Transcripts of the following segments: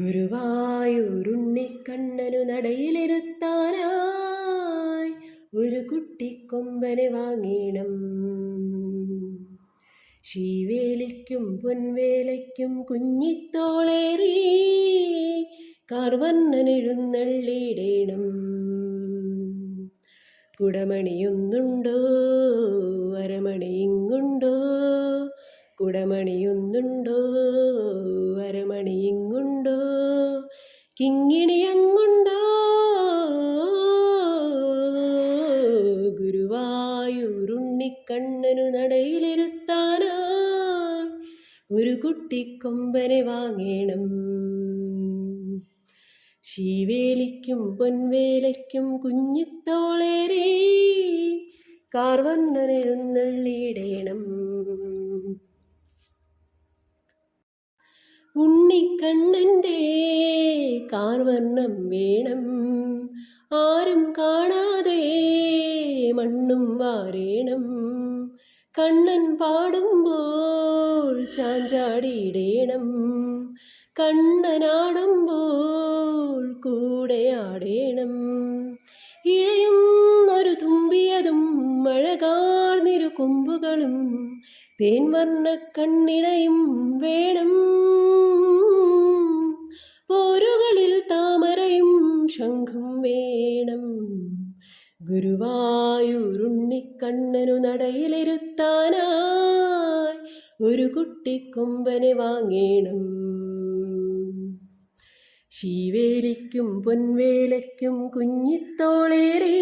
ഗുരുവായൂരുണ്ണിക്കണ്ണനു നടയിലിരുത്താനായി ഒരു കുട്ടിക്കൊമ്പനെ വാങ്ങീണം. ശീവേലിക്കും പൊൻവേലയ്ക്കും കുഞ്ഞിത്തോളേറി കാർവർണനെഴുന്നള്ളിയിടേണം. കുടമണിയൊന്നുണ്ടോ? അരമണിയിങ്ങുണ്ടോ? കുടമണിയൊന്നുണ്ടോ കിങ്ങിണി അങ്ങുണ്ടോ? ഗുരുവായൂരുണ്ണിക്കണ്ണനു നടയിലിരുത്താനാ? ഒരു കുട്ടിക്കൊമ്പനെ വാങ്ങേണം. ശിവേലിക്കും പൊൻവേലയ്ക്കും കുഞ്ഞിത്തോളേരേ കാർവന്നനെഴുന്നള്ളിയിടേണം. ഉണ്ണിക്കണ്ണന്റെ കാർവർണം വേണം. ആരും കാണാതെ മണ്ണും വാരേണം. കണ്ണൻ പാടുമ്പോൾ ചാഞ്ചാടിയിടേണം. കണ്ണനാടുമ്പോൾ കൂടെ ആടേണം. ഇഴയുന്നൊരു തുമ്പിയതും മഴകാർന്നിരു കൊമ്പുകളും തേൻവർണ കണ്ണിണയും വേണം. പോരുകളിൽ താമരയും ശംഖും വേണം. ഗുരുവായൂരുണ്ണിക്കണ്ണനു നടയിലിരുത്താനായി ഒരു കുട്ടി കുട്ടിക്കൊമ്പനെ വാങ്ങേണം. ശിവേലിക്കും പൊൻവേലയ്ക്കും കുഞ്ഞിത്തോളേറി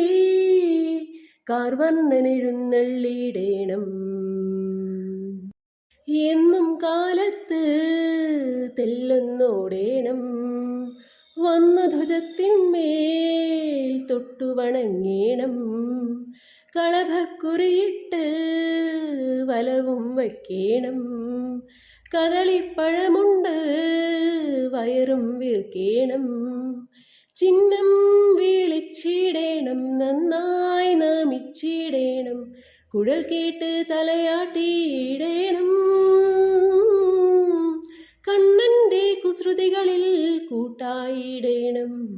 കാർവർണനെഴുന്നള്ളിയിടേണം. എന്നും കാലത്ത് തെല്ലൊന്നോടേണം. വന്നു ധ്വജത്തിന്മേൽ തൊട്ടു വണങ്ങേണം കളഭക്കുറിയിട്ട് വലവും വയ്ക്കേണം. കദളിപ്പഴമുണ്ട് വയറും വീർക്കേണം. ചിഹ്നം വീളിച്ചിടേണം നന്നായി നാമിച്ചിടേണം. കുഴൽ കേട്ട് തലയാട്ടിയിടേണം. കണ്ണന്റെ കുസൃതികളിൽ കൂട്ടായിടേണം.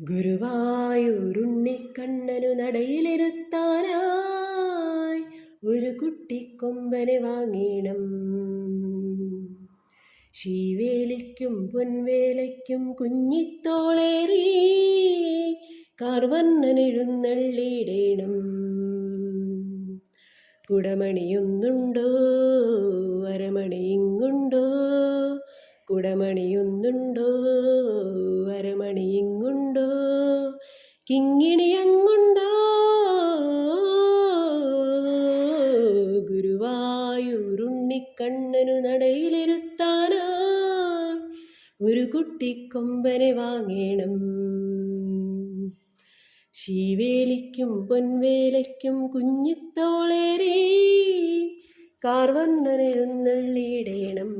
ഗുരുവായൂരുണ്ണിക്കണ്ണനു നടയിലിരുത്താനായി ഒരു കുട്ടിക്കൊമ്പനെ വാങ്ങീണം ശീവേലിക്കും പൊൻവേലയ്ക്കും കുഞ്ഞിത്തോളേറി കാർവർണനെഴുന്നള്ളിയിടേണം കുടമണിയൊന്നുണ്ടോ അരമണിയിങ്ങുണ്ടോ കുടമണിയൊന്നുണ്ടോ അരമണിയിങ്ങുണ്ടോ കിങ്ങിണിയങ്ങുണ്ടോ ഗുരുവായൂരുണ്ണിക്കണ്ണനു നടയിലിരുത്താനാ. ഒരു കുട്ടിക്കൊമ്പനെ വാങ്ങേണം. ശീവേലിക്കും പൊൻവേലയ്ക്കും കുഞ്ഞിത്തോളേറി കാർവന്നനെഴുന്നള്ളിയിടേണം.